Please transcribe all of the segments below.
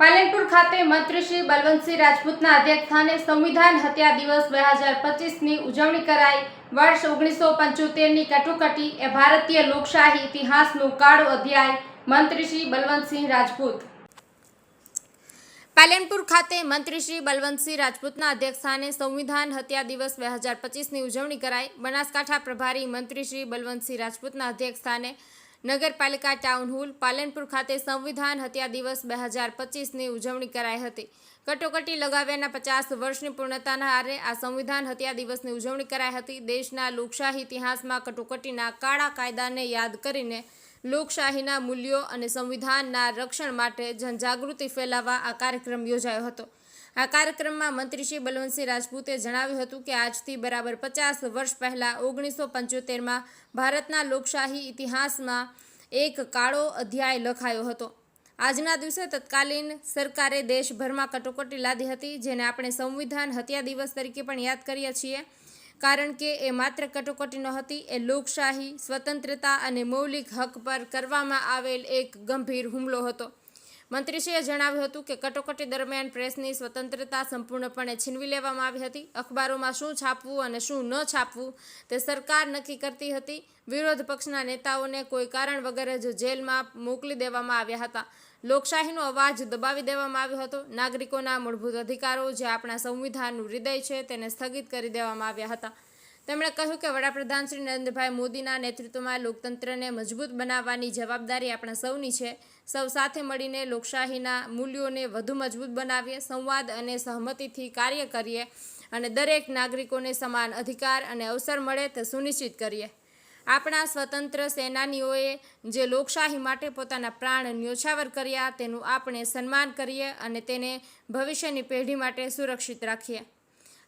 પાલનપુર ખાતે મંત્રી બલવંતસિંહ રાજપૂતના અધ્યક્ષસ્થાને સંવિધાન હત્યા દિવસ બે હજાર પચીસની ઉજવણી કરાઈ. વર્ષ ઓગણીસો પંચોતેરની કટોકટી એ ભારતીય લોકશાહી ઇતિહાસનો કાળો અધ્યાય, મંત્રી બલવંતસિંહ રાજપૂત. પાલનપુર ખાતે મંત્રી શ્રી બલવંતસિંહ રાજપૂતના અધ્યક્ષસ્થાને સંવિધાન હત્યા દિવસ બે હજાર પચીસની ઉજવણી કરાઈ. બનાસકાંઠા પ્રભારી મંત્રી શ્રી બલવંતસિંહ રાજપૂતના અધ્યક્ષસ્થાને નગરપાલિકા ટાઉન હોલ, પાલનપુર ખાતે સંવિધાન હત્યા દિવસ બે હજાર પચીસની ઉજવણી કરાઈ હતી. કટોકટી લગાવ્યાના પચાસ વર્ષની પૂર્ણતાના હારે આ સંવિધાન હત્યા દિવસની ઉજવણી કરાઈ હતી. દેશના લોકશાહી ઇતિહાસમાં કટોકટીના કાળા કાયદાને યાદ કરીને લોકશાહીના મૂલ્યો અને સંવિધાનના રક્ષણ માટે જનજાગૃતિ ફેલાવવા આ કાર્યક્રમ યોજાયો હતો. આ કાર્યક્રમમાં મંત્રી શ્રી બલવંતસિંહ રાજપૂતે જણાવ્યું હતું કે આજથી બરાબર પચાસ વર્ષ પહેલાં ઓગણીસો પંચોતેરમાં ભારતના લોકશાહી ઇતિહાસમાં એક કાળો અધ્યાય લખાયો હતો. આજના દિવસે તત્કાલીન સરકારે દેશભરમાં કટોકટી લાદી હતી, જેને આપણે સંવિધાન હત્યા દિવસ તરીકે પણ યાદ કરીએ છીએ. કારણ કે એ માત્ર કટોકટી નહોતી, એ લોકશાહી, સ્વતંત્રતા અને મૌલિક હક પર કરવામાં આવેલ એક ગંભીર હુમલો હતો. મંત્રીશ્રીએ જણાવ્યું હતું કે કટોકટી દરમિયાન પ્રેસની સ્વતંત્રતા સંપૂર્ણપણે છીનવી લેવામાં આવી હતી. અખબારોમાં શું છાપવું અને શું ન છાપવું તે સરકાર નક્કી કરતી હતી. વિરોધ પક્ષના નેતાઓને કોઈ કારણ વગર જ જેલમાં મોકલી દેવામાં આવ્યા હતા. લોકશાહીનો અવાજ દબાવી દેવામાં આવ્યો હતો. નાગરિકોના મૂળભૂત અધિકારો જે આપણા સંવિધાનનું હૃદય છે તેને સ્થગિત કરી દેવામાં આવ્યા હતા. તેમણે કહ્યું કે વડાપ્રધાન શ્રી નરેન્દ્રભાઈ મોદીના નેતૃત્વમાં લોકતંત્રને મજબૂત બનાવવાની જવાબદારી આપણા સૌની છે. સૌ સાથે મળીને લોકશાહીના મૂલ્યોને વધુ મજબૂત બનાવીએ, સંવાદ અને સહમતિથી કાર્ય કરીએ અને દરેક નાગરિકોને સમાન અધિકાર અને અવસર મળે તે સુનિશ્ચિત કરીએ. આપણા સ્વતંત્ર સેનાનીઓએ જે લોકશાહી માટે પોતાના પ્રાણ ન્યોછાવર કર્યા, તેનું આપણે સન્માન કરીએ અને તેને ભવિષ્યની પેઢી માટે સુરક્ષિત રાખીએ.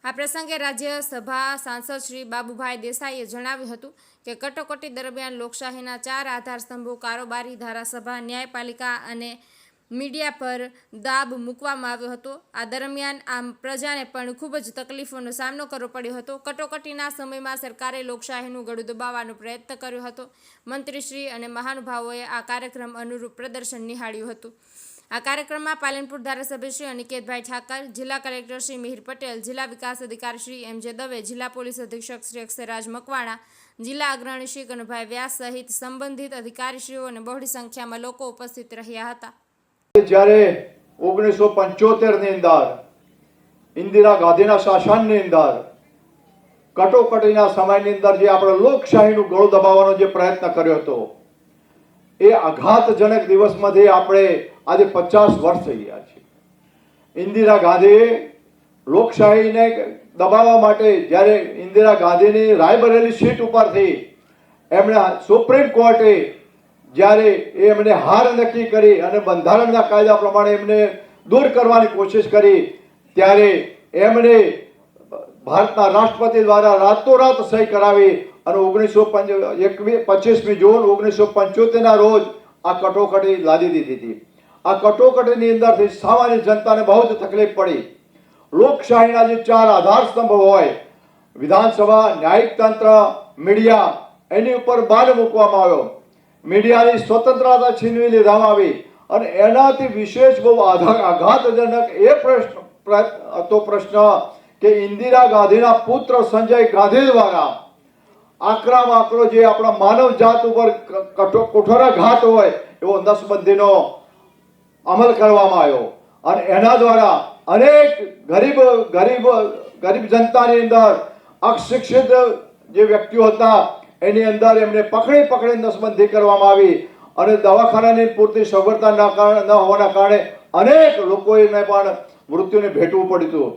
આ પ્રસંગે રાજ્યસભા સાંસદ શ્રી બાબુભાઈ દેસાઈએ જણાવ્યું હતું કે કટોકટી દરમિયાન લોકશાહીના ચાર આધારસ્તંભો, કારોબારી, ધારાસભા, ન્યાયપાલિકા અને મીડિયા પર દાબ મૂકવામાં આવ્યો હતો. આ દરમિયાન આમ પ્રજાને પણ ખૂબ જ તકલીફોનો સામનો કરવો પડ્યો હતો. કટોકટીના સમયમાં સરકારે લોકશાહીનું ગળું દબાવવાનો પ્રયત્ન કર્યો હતો. મંત્રીશ્રી અને મહાનુભાવોએ આ કાર્યક્રમ અનુરૂપ પ્રદર્શન નિહાળ્યું હતું. આ કાર્યક્રમમાં પાલનપુર ધારાસભ્ય શ્રી અનિકેતભાઈ ઠાકર, જિલ્લા કલેક્ટર શ્રી મિહિર પટેલ, જિલ્લા વિકાસ અધિકારી શ્રી એમ જે દવે, જિલ્લા પોલીસ અધિક્ષક શ્રી અક્ષયરાજ મકવાણા, જિલ્લા અગ્રણી શ્રી કનુભાઈ વ્યાસ સહિત સંબંધિત અધિકારીશ્રીઓ અને બહોળી સંખ્યામાં લોકો ઉપસ્થિત રહ્યા હતા. જ્યારે ઓગણીસો પંચોતેરની અંદર ઇન્દિરા ગાંધીના શાસનની અંદર કટોકટીના સમયની અંદર જે આપણે લોકશાહીનું ગળું દબાવવાનો જે પ્રયત્ન કર્યો હતો, એ આઘાતજનક દિવસમાંથી આપણે આજે પચાસ વર્ષ થઈ ગયા છે. ઇન્દિરા ગાંધીએ લોકશાહીને દબાવવા માટે જ્યારે ઇન્દિરા ગાંધીની રાયબરેલી સીટ ઉપરથી એમણે સુપ્રીમ કોર્ટે જ્યારે એ એમને હાર નક્કી કરી અને બંધારણના કાયદા પ્રમાણે એમને દૂર કરવાની કોશિશ કરી, ત્યારે એમણે ભારતના રાષ્ટ્રપતિ દ્વારા રાતોરાત સહી કરાવી અને ઓગણીસો એકવીસ પચીસમી જૂન ઓગણીસો પંચોતેરના રોજ આ કટોકટી લાદી દીધી હતી. આ કટોકટીની અંદરથી સામાન્ય જનતાને બહુ જ તકલીફ પડી. લોકશાહીના જે ચાર આધાર સ્તંભ હોય, વિધાનસભા, ન્યાયિક તંત્ર, મીડિયા, એની ઉપર બાદ મૂકવામાં આવ્યો. મીડિયાની સ્વતંત્રતા છીનવી લેવામાં આવી અને એનાથી વિશેષ બહુ આઘા- આઘાતજનક એ પ્રશ્ન પ્ર- હતો પ્રશ્ન કે ઇન્દિરા ગાંધીના પુત્ર સંજય ગાંધી દ્વારા આકરામાં આકરો જે આપણા માનવ જાત ઉપર કઠોરા ઘાત હોય એવો નસબંધીનો અમલ કરવામાં આવ્યો. અને એના દ્વારા અનેક ગરીબ ગરીબ ગરીબ જનતાની અંદર અશિક્ષિત જે વ્યક્તિઓ હતા, એની અંદર એમને પકડી પકડી નસબંધી કરવામાં આવી. અને દવાખાનાની પૂરતી સગવડતા ના હોવાના કારણે અનેક લોકોને પણ મૃત્યુને ભેટવું પડ્યું હતું.